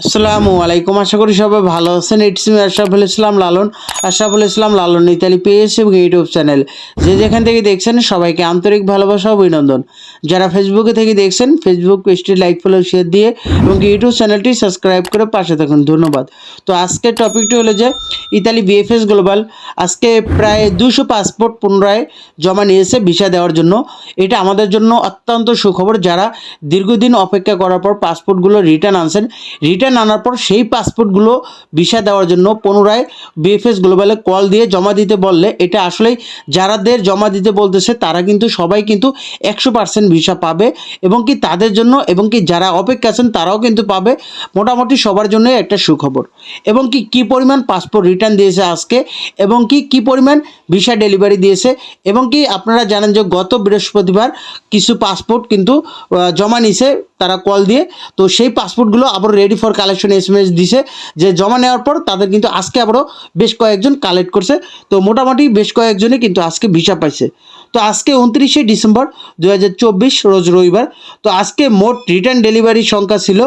আসসালামু আলাইকুম। আশা করি সবাই ভালো আছেন। It's me Ashraful Islam Lalon. Ashraful Islam Lalon Italy page এবং ইউটিউব চ্যানেল যে যেখান থেকে দেখছেন, সবাইকে আন্তরিক ভালোবাসা অভিনন্দন। যারা ফেসবুকে থেকে দেখছেন ফেসবুক পেজটি লাইক ফলো শেয়ার দিয়ে এবং ইউটিউব চ্যানেলটি সাবস্ক্রাইব করে পাশে থাকুন। ধন্যবাদ। তো আজকের টপিকটি হলো যে, ইতালি বিএফএস গ্লোবাল আজকে প্রায় দুশো পাসপোর্ট পুনরায় জমা নিয়েছে ভিসা দেওয়ার জন্য। এটা আমাদের জন্য অত্যন্ত সুখবর। যারা দীর্ঘদিন অপেক্ষা করার পর পাসপোর্টগুলো রিটার্ন আনছেন রিটার্ন আনার পর সেই পাসপোর্টগুলো ভিসা দেওয়ার জন্য পুনরায় বিএফএস গ্লোবালে কল দিয়ে জমা দিতে বললে এটা আসলেই যারাদের জমা দিতে বলতেছে তারা কিন্তু সবাই কিন্তু একশো পার্সেন্ট ভিসা পাবে এবং কি তাদের জন্য এবং কি যারা অপেক্ষা আছেন তারাও কিন্তু পাবে। মোটামুটি সবার জন্য একটা সুখবর। এবং কি কি পরিমাণ পাসপোর্ট রিটার্ন দিয়েছে আজকে এবং কি কি পরিমাণ ভিসা ডেলিভারি দিয়েছে এবং কি আপনারা জানেন যে গত বৃহস্পতিবার কিছু পাসপোর্ট কিন্তু জমা নিছে তারা কল দিয়ে, তো সেই পাসপোর্টগুলো আবার ready for collection S M S দিছে, যে জমা নেওয়ার পর তাদের কিন্তু আজকে আবারও বেশ কয়েকজন কালেক্ট করছে, তো মোটামুটি বেশ কয়েকজনে কিন্তু আজকে ভিসা পাইছে। তো আজকে উনত্রিশে ডিসেম্বর দু হাজার চব্বিশ, রোজ রবিবার, তো আজকে মোট রিটার্ন ডেলিভারি সংখ্যা ছিল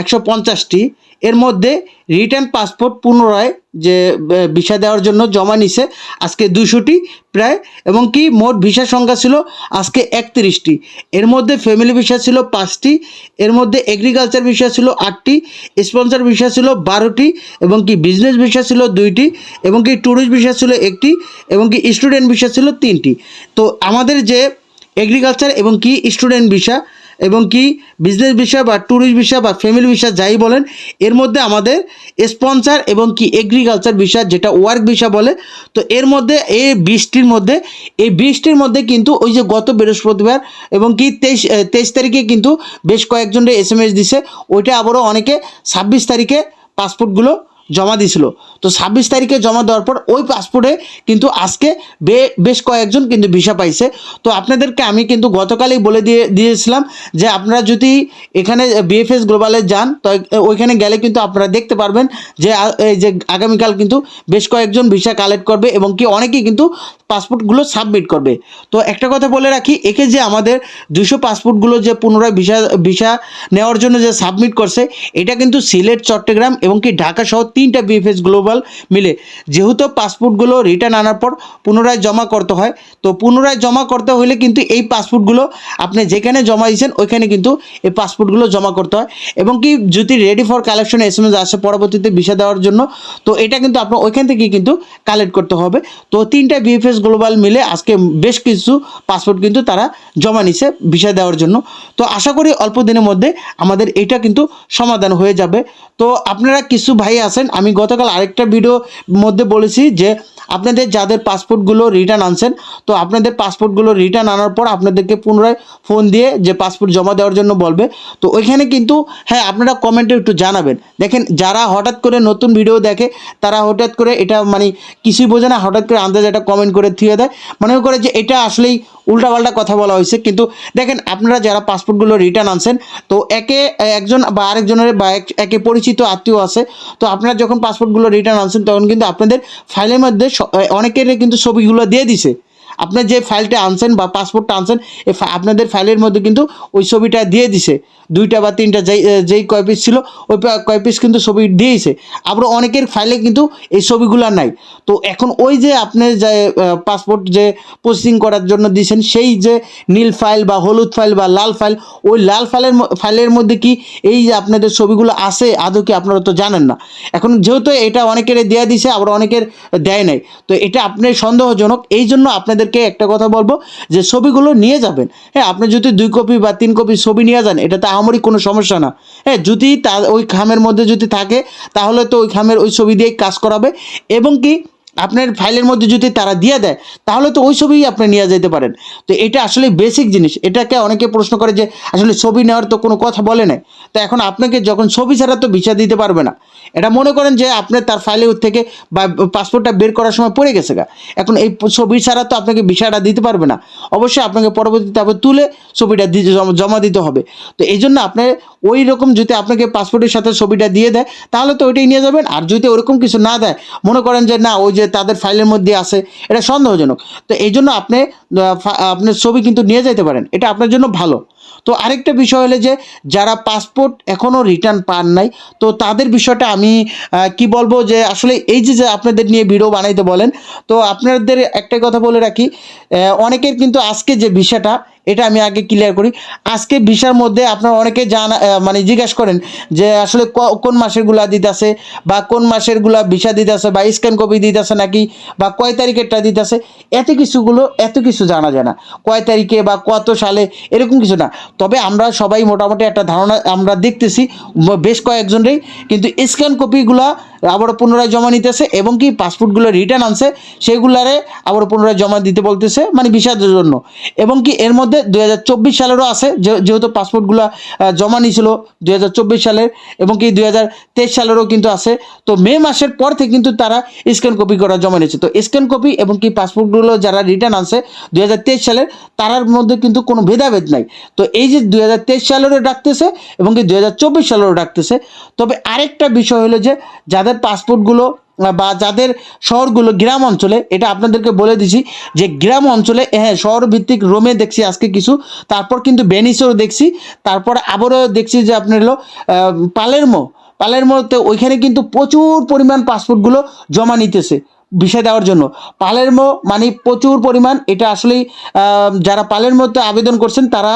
একশো পঞ্চাশটি। এর মধ্যে রিটার্ন পাসপোর্ট পুনরায় যে ভিসা দেওয়ার জন্য জমা নিছে আজকে দুশোটি প্রায়, এবং কি মোট ভিসা সংখ্যা ছিল আজকে একত্রিশটি। এর মধ্যে ফ্যামিলি ভিসা ছিল পাঁচটি, এর মধ্যে এগ্রিকালচার ভিসা ছিল আটটি স্পন্সর ভিসা ছিল বারোটি, এবং কি বিজনেস ভিসা ছিল দুইটি, এবং কি ট্যুরিস্ট ভিসা ছিল একটি, এবং কি স্টুডেন্ট ভিসা ছিল তিনটি। তো আমাদের যে এগ্রিকালচার এবং কি স্টুডেন্ট ভিসা এবং কি বিজনেস ভিসা বা ট্যুরিস্ট ভিসা বা ফ্যামিলি ভিসা যাই বলেন, এর মধ্যে আমাদের স্পন্সার এবং কি এগ্রিকালচার ভিসা যেটা ওয়ার্ক ভিসা বলে, তো এর মধ্যে এই বিশটির মধ্যে, এই বিশটির মধ্যে কিন্তু ওই যে গত বৃহস্পতিবার এবং কি তেইশ তেইশ তারিখে কিন্তু বেশ কয়েকজনের এস এম এস দিছে, ওইটা আবারও অনেকে ছাব্বিশ তারিখে পাসপোর্টগুলো জমা দিছিল তো ছাব্বিশ তারিখে জমা দেওয়ার পর ওই পাসপোর্টে কিন্তু আজকে বে- বেশ কয়েকজন কিন্তু ভিসা পাইছে। তো আপনাদেরকে আমি কিন্তু গতকালই বলে দিয়ে, দিয়েছিলাম যে আপনারা যদি এখানে বিএফএস গ্লোবালে যান, তো ওইখানে গেলে কিন্তু আপনারা দেখতে পারবেন যে, এই যে আগামীকাল কিন্তু বেশ কয়েকজন ভিসা কালেক্ট করবে এবং কি অনেকেই কিন্তু পাসপোর্টগুলো সাবমিট করবে। তো একটা কথা বলে রাখি, একে যে আমাদের দুশো পাসপোর্টগুলো যে পুনরায় ভিসা ভিসা নেওয়ার জন্য যে সাবমিট করছে, এটা কিন্তু সিলেট, চট্টগ্রাম এবং কি ঢাকা সহ তিনটা বিএফএস গ্লোবাল মিলে। যেহেতু পাসপোর্টগুলো রিটার্ন আনার পর পুনরায় জমা করতে হয়, তো পুনরায় জমা করতে হলে কিন্তু এই পাসপোর্টগুলো আপনি যেখানে জমা দিয়েছেন, ওইখানে কিন্তু এই পাসপোর্টগুলো জমা করতে হয়। এবং কি যদি ready for collection S M S আসে পরবর্তীতে ভিসা দেওয়ার জন্য, তো এটা কিন্তু আপনার ওইখান থেকে কিন্তু কালেক্ট করতে হবে। তো তিনটা বিএফএস গ্লোবাল মিলে আজকে বেশ কিছু পাসপোর্ট কিন্তু তারা জমা নিছে ভিসা দেওয়ার জন্য। তো আশা করি অল্প দিনের মধ্যে আমাদের এটা কিন্তু সমাধান হয়ে যাবে। তো আপনারা কিছু ভাই আছেন আমি গতকাল আরেকটা ভিডিও মধ্যে বলেছি যে আপনাদের যাদের পাসপোর্টগুলো রিটার্ন আনছেন, তো আপনাদের পাসপোর্টগুলো রিটার্ন আনার পর আপনাদেরকে পুনরায় ফোন দিয়ে যে পাসপোর্ট জমা দেওয়ার জন্য বলবে। তো ওইখানে কিন্তু হ্যাঁ আপনারা কমেন্টে একটু জানাবেন। দেখেন, যারা হঠাৎ করে নতুন ভিডিও দেখে, তারা হঠাৎ করে এটা মানে কিছুই বোঝে না, হঠাৎ করে আন্দাজ এটা কমেন্ট করে থুয়ে দেয়। মনে করে যে এটা আসলেই উল্টাপাল্টা কথা বলা হয়েছে। কিন্তু দেখেন, আপনারা যারা পাসপোর্টগুলো রিটার্ন আনছেন, তো একে একজন বা আরেকজনের বা এক- পরিচিত আত্মীয় আছে, তো আপনারা যখন পাসপোর্টগুলো রিটার্ন আনছেন, তখন কিন্তু আপনাদের ফাইলের মধ্যে অনেকের কিন্তু ছবিগুলো দিয়ে দিছে। আপনার যে ফাইলটা আনছেন বা পাসপোর্টটা আনছেন এই আপনাদের ফাইলের মধ্যে কিন্তু ওই ছবিটা দিয়ে দিছে। দুইটা বা তিনটা যেই যেই কয় পিস ছিল, ওই কয় পিস কিন্তু ছবি দিয়েছে। আবার অনেকের ফাইলে কিন্তু এই ছবিগুলো নাই। তো এখন ওই যে আপনি যে পাসপোর্ট যে প্রসেসিং করার জন্য দিয়েছেন, সেই যে নীল ফাইল বা হলুদ ফাইল বা লাল ফাইল ওই লাল ফাইলের ফাইলের মধ্যে কি এই যে আপনাদের ছবিগুলো আছে, আদৌ কি আপনারা তো জানেন না। এখন যেহেতু এটা অনেকের দেয়া দিছে, আবার অনেকের দেয় নাই। তো এটা আপনার সন্দেহজনক, এই জন্য আপনাদেরকে একটা কথা বলব, যে ছবিগুলো নিয়ে যাবেন। হ্যাঁ আপনি যদি দুই কপি বা তিন কপি ছবি নিয়ে যান এটা তো আমারই কোনো সমস্যা না। হ্যাঁ যদি তা, ওই খামের মধ্যে যদি থাকে, তাহলে তো ওই খামের ওই ছবি দিয়েই কাজ করাবে। এবং কি আপনার ফাইলের মধ্যে যদি তারা দিয়ে দেয়, তাহলে তো ওই ছবিই আপনি নিয়ে যেতে পারেন। তো এটা আসলে বেসিক জিনিস। এটাকে অনেকে প্রশ্ন করে যে, আসলে ছবি নেওয়ার তো কোনো কথা বলে নাই। তো এখন আপনাকে যখন ছবি ছাড়া তো ভিসা দিতে পারবে না। এটা মনে করেন যে, আপনার তার ফাইলে থেকে বা পাসপোর্টটা বের করার সময় পড়ে গেছে গা। এখন এই ছবি ছাড়া তো আপনাকে ভিসাটা দিতে পারবে না। অবশ্যই আপনাকে পরবর্তীতে আবার তুলে ছবিটা দিতে জমা- জমা দিতে হবে। তো এই জন্য আপনার ওই রকম যদি আপনাকে পাসপোর্টের সাথে ছবিটা দিয়ে দেয়, তাহলে তো ওইটাই নিয়ে যাবেন। আর যদি ওরকম কিছু না দেয়, মনে করেন যে, না, ওই যে তাদের ফাইলের মধ্যে আছে, এটা সন্দেহজনক। তো এই জন্য আপনি আপনার ছবি কিন্তু নিয়ে যেতে পারেন, এটা আপনার জন্য ভালো। তো আরেকটা বিষয় হলো যে, যারা পাসপোর্ট এখনও রিটার্ন পান নাই, তো তাদের বিষয়টা আমি কি বলব যে, আসলে এই যে যে আপনাদের নিয়ে ভিডিও বানাইতে বলেন, তো আপনাদের একটাই কথা বলে রাখি অনেকের কিন্তু আজকে যে বিষয়টা এটা আমি আগে ক্লিয়ার করি। আজকে ভিসার মধ্যে আপনারা অনেকে জানা মানে জিজ্ঞাসা করেন যে আসলে কোন মাসেরগুলা দিতেছে বা কোন মাসেরগুলা ভিসা দিতেছে বা স্ক্যান কপি দিতেছে নাকি বা কয় তারিখেরটা দিতেছে, এত কিছুগুলো, এত কিছু জানা যায় না। কয় তারিখে বা কত সালে, এরকম কিছু না। তবে আমরা সবাই মোটামুটি একটা ধারণা আমরা দেখতেছি বেশ কয়েকজনেরই। কিন্তু স্ক্যান কপিগুলা আবার পুনরায় জমা নিতেছে এবং কি পাসপোর্টগুলো রিটার্ন আনছে, সেগুলারে আবার পুনরায় জমা দিতে বলতেছে মানে ভিসার জন্য। এবং কি এর মধ্যে দুই হাজার চব্বিশ সালেরও আছে যেহেতু পাসপোর্টগুলো জমা নিয়েছিল দুই হাজার চব্বিশ সালের, এবং কি দুই হাজার তেইশ সালেরও কিন্তু আছে। তো মে মাসের পর থেকে কিন্তু তারা স্ক্যান কপি করা জমা নিয়েছে। তো স্ক্যান কপি এবং কি পাসপোর্টগুলো যারা রিটার্ন আনছে, দুই হাজার তেইশ সালের, তারার মধ্যে কিন্তু কোনো ভেদাভেদ নাই। তো এই যে দুই হাজার তেইশ সালেরও ডাকতেছে, এবং কি দুই হাজার চব্বিশ সালেরও ডাকতেছে। তবে আরেকটা বিষয় হলো যে, যাদের পাসপোর্টগুলো বা যাদের শহরগুলো গ্রাম অঞ্চলে, এটা আপনাদেরকে বলে দিছি যে গ্রাম অঞ্চলে হ্যাঁ শহর ভিত্তিক রোমে দেখছি আজকে কিছু, তারপর কিন্তু বেনিসেও দেখছি, তারপর আবারও দেখছি যে আপনার হলো পালেরমো, পালেরমোতে ওইখানে কিন্তু প্রচুর পরিমাণ পাসপোর্টগুলো জমা নিতেছে ভিসা দেওয়ার জন্য। পালেরমো মানে প্রচুর পরিমাণ, এটা আসলেই যারা পালেরমোতে আবেদন করছেন তারা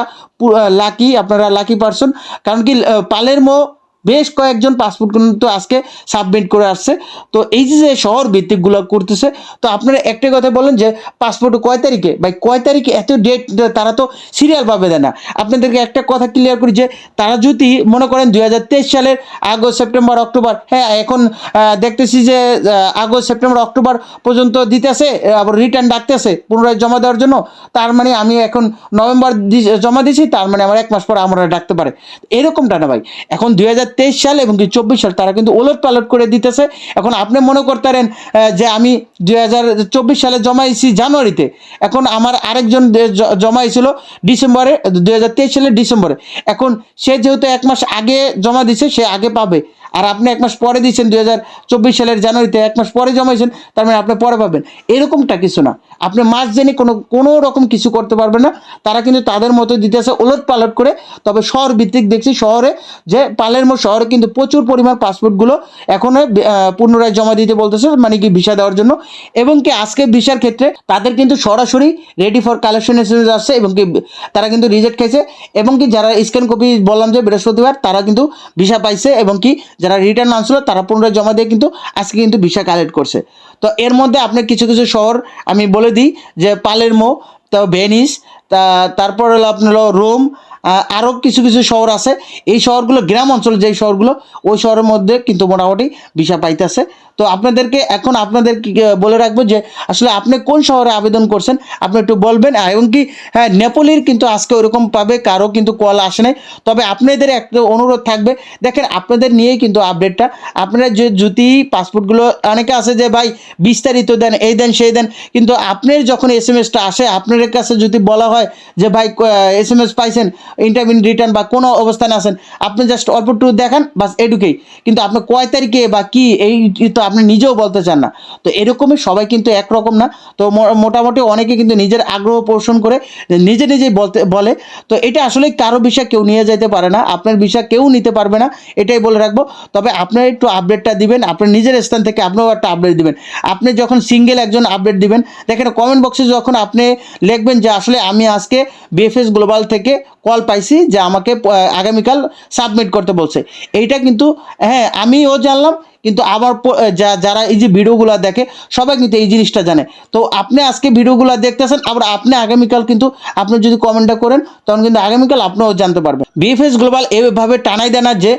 লাকি আপনারা লাকি পারসন কারণ কি পালেরমো বেশ কয়েকজন পাসপোর্ট কিন্তু আজকে সাবমিট করে আসছে। তো এই যে শহর ভিত্তিকগুলো করতেছে, তো আপনারা একটাই কথা বলেন যে পাসপোর্ট কয় তারিখে? ভাই, কয় তারিখে এত ডেট তারা তো সিরিয়াল পাবে দেয় না। আপনাদেরকে একটা কথা ক্লিয়ার করি যে, তারা যদি মনে করেন দুই হাজার তেইশ সালের আগস্ট, সেপ্টেম্বর, অক্টোবর হ্যাঁ এখন দেখতেছি যে আগস্ট, সেপ্টেম্বর, অক্টোবর পর্যন্ত দিতেছে, আবার রিটার্ন ডাকতেছে পুনরায় জমা দেওয়ার জন্য। তার মানে আমি এখন নভেম্বর জমা দিছি, তার মানে আমার এক মাস পর আমরা ডাকতে পারে। এরকমটা না ভাই। এখন দুই হাজার তেইশ সাল এবং কি চব্বিশ সাল, তারা কিন্তু ওলট পালট করে দিতেছে। এখন আপনি মনে করতেন যে আমি দুই হাজার চব্বিশ সালে জমাইছি জানুয়ারিতে। এখন আমার আরেকজন জমাইছিল ডিসেম্বরে, দুই হাজার তেইশ সালের ডিসেম্বরে। এখন সে যেহেতু এক মাস আগে জমা দিছে, সে আগে পাবে। আর আপনি এক মাস পরে দিচ্ছেন দুই হাজার চব্বিশ সালের জানুয়ারিতে, এক মাস পরে জমাইছেন, তার মানে আপনি পরে পাবেন। এরকমটা কিছু না। আপনি মাস জেনে কোনো কোনো রকম কিছু করতে পারবেন না। তারা কিন্তু তাদের মতো দিতে দিতেছে, ওলট পালট করে। তবে শহর ভিত্তিক দেখছি, শহরে যে পালের পালেরমো শহরে কিন্তু প্রচুর পরিমাণ পাসপোর্টগুলো এখনও পুনরায় জমা দিতে বলতেছে মানে কি ভিসা দেওয়ার জন্য। এবং কি আজকে ভিসার ক্ষেত্রে তাদের কিন্তু সরাসরি রেডি ফর কালেকশন এসএমএস আসছে এবং কি তারা কিন্তু রিজেক্ট খেয়েছে এবং কি যারা স্ক্যান কপি বললাম যে বৃহস্পতিবার, তারা কিন্তু ভিসা পাইছে এবং কি যারা রিটার্ন আনছিল তারা পুনরায় জমা দিয়ে কিন্তু আজকে কিন্তু ভিসা কালেক্ট করছে। তো এর মধ্যে আপনি কিছু কিছু শহর আমি বলে দিই, যে পালেরমো তো ভেনিস তারপর হলো আপনার রোম আরও কিছু কিছু শহর আছে। এই শহরগুলো, গ্রাম অঞ্চল যেই শহরগুলো, ওই শহরের মধ্যে কিন্তু মোটামুটি ভিসা পাইতেছে। তো আপনাদেরকে এখন আপনাদের বলে রাখব যে, আসলে আপনি কোন শহরে আবেদন করছেন, আপনি একটু বলবেন। এবং কি হ্যাঁ নেপোলির কিন্তু আজকে ওরকম পাবে, কারও কিন্তু কল আসে নাই। তবে আপনাদের একটা অনুরোধ থাকবে, দেখেন আপনাদের নিয়েই কিন্তু আপডেটটা। আপনারা যে যদি পাসপোর্টগুলো, অনেকে আছে যে, ভাই, বিস্তারিত দেন, এই দেন, সেই দেন। কিন্তু আপনার যখন এস এম এসটা আসে আপনার কাছে যদি বলা হয় যে, ভাই এস এম এস পাইছেন ইন্টারভিউ রিটার্ন বা কোনো অবস্থানে আছেন আপনি জাস্ট অল্প টু দেখান, বাস এটুকুই কিন্তু আপনি কয় তারিখে বা কি, এই তো আপনি নিজেও বলতে চান না। তো এরকমই সবাই কিন্তু একরকম না। তো মোটামুটি অনেকে কিন্তু নিজের আগ্রহ পোষণ করে নিজে নিজেই বলতে, বলে। তো এটা আসলে কারও বিষয় কেউ নিয়ে যেতে পারে না, আপনার বিষয় কেউ নিতে পারবে না, এটাই বলে রাখব। তবে আপনার একটু আপডেটটা দিবেন আপনার নিজের স্থান থেকে আপনিও একটা আপডেট দিবেন। আপনি যখন সিঙ্গেল একজন আপডেট দিবেন, দেখেন কমেন্ট বক্সে যখন আপনি লিখবেন যে আসলে আমি আজকে বিএফএস গ্লোবাল থেকে কল পাইছি যে আমাকে আগামীকাল সাবমিট করতে বলছে। এইটা কিন্তু হ্যাঁ আমিও জানলাম কিন্তু আবার যারা এই যে ভিডিওগুলো দেখে, সবাই কিন্তু এই জিনিসটা জানে। তো আপনি আজকে ভিডিওগুলো দেখতেছেন, আবার আপনি আগামীকাল কিন্তু আপনি যদি কমেন্টটা করেন, তখন কিন্তু আগামীকাল আপনিও জানতে পারবেন। বিএফএস গ্লোবাল এভাবে টানাই দেয় না যে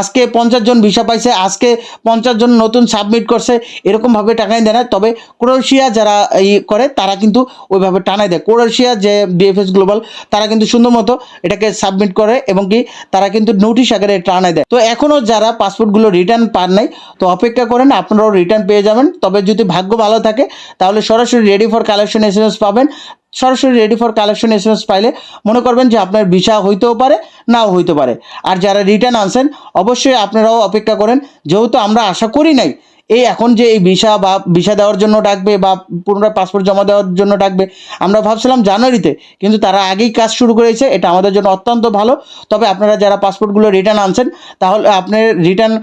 আজকে পঞ্চাশ জন ভিসা পাইছে, আজকে পঞ্চাশ জন নতুন সাবমিট করছে এরকমভাবে টানাই দেয় না। তবে ক্রোয়েশিয়া যারা ই করে, তারা কিন্তু ওইভাবে টানাই দেয়। ক্রোয়েশিয়া যে বিএফএস গ্লোবাল তারা কিন্তু সুন্দর মতো এটাকে সাবমিট করে, এবং কি তারা কিন্তু নোটিশ আকারে টানাই দেয়। তো এখনও যারা পাসপোর্টগুলো রিটার্ন পান নাই তো অপেক্ষা করেন, আপনারাও রিটার্ন পেয়ে যাবেন। তবে যদি ভাগ্য ভালো থাকে, তাহলে সরাসরি রেডি ফর কালেকশন এস পাবেন। সরাসরি রেডি ফর কালেকশন এস পাইলে মনে করবেন যে আপনার ভিসা হইতেও পারে, নাও হইতে পারে। আর যারা রিটার্ন আনছেন, অবশ্যই আপনারাও অপেক্ষা করেন। যেহেতু আমরা আশা করি নাই এই এখন যে এই ভিসা বা ভিসা দেওয়ার জন্য ডাকবে বা পুনরায় পাসপোর্ট জমা দেওয়ার জন্য ডাকবে, আমরা ভাবছিলাম জানুয়ারিতে, কিন্তু তারা আগেই কাজ শুরু করেছে, এটা আমাদের জন্য অত্যন্ত ভালো। তবে আপনারা যারা পাসপোর্টগুলো রিটার্ন আনছেন, তাহলে আপনার রিটার্ন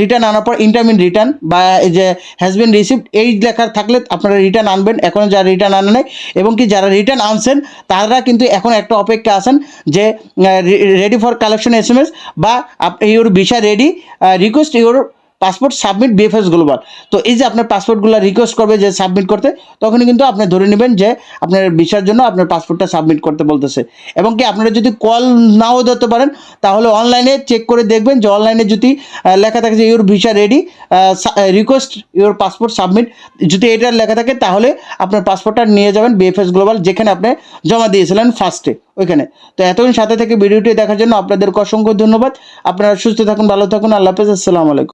রিটার্ন আনার পর ইন্টারমিন রিটার্ন বা যে হ্যাজ বিন রিসিভড এই লেখা থাকলে আপনারা রিটার্ন আনবেন, এখন যারা রিটার্ন আনে নাই, এবং কি যারা রিটার্ন আনছেন, তারা কিন্তু এখন একটা অপেক্ষা আছেন যে ready for collection S M S বা your visa ready request your passport submit BFS global তো এই যে আপনার পাসপোর্টগুলো রিকোয়েস্ট করবে যে সাবমিট করতে, তখনই কিন্তু আপনি ধরে নেবেন যে আপনার ভিসার জন্য আপনার পাসপোর্টটা সাবমিট করতে বলতেছে। এবং কি আপনারা যদি কল নাও ধরতে পারেন, তাহলে অনলাইনে চেক করে দেখবেন যে অনলাইনে যদি লেখা থাকে যে your visa ready request your passport submit যদি এটার লেখা থাকে তাহলে আপনার পাসপোর্টটা নিয়ে যাবেন বিএফএস গ্লোবাল যেখানে আপনি জমা দিয়েছিলেন ফার্স্টে ওইখানে। তো এতক্ষণ সাথে থেকে ভিডিওটি দেখার জন্য আপনাদেরকে অসংখ্য ধন্যবাদ। আপনারা সুস্থ থাকুন, ভালো থাকুন, আল্লাহ হাফেজ, আসসালামু আলাইকুম।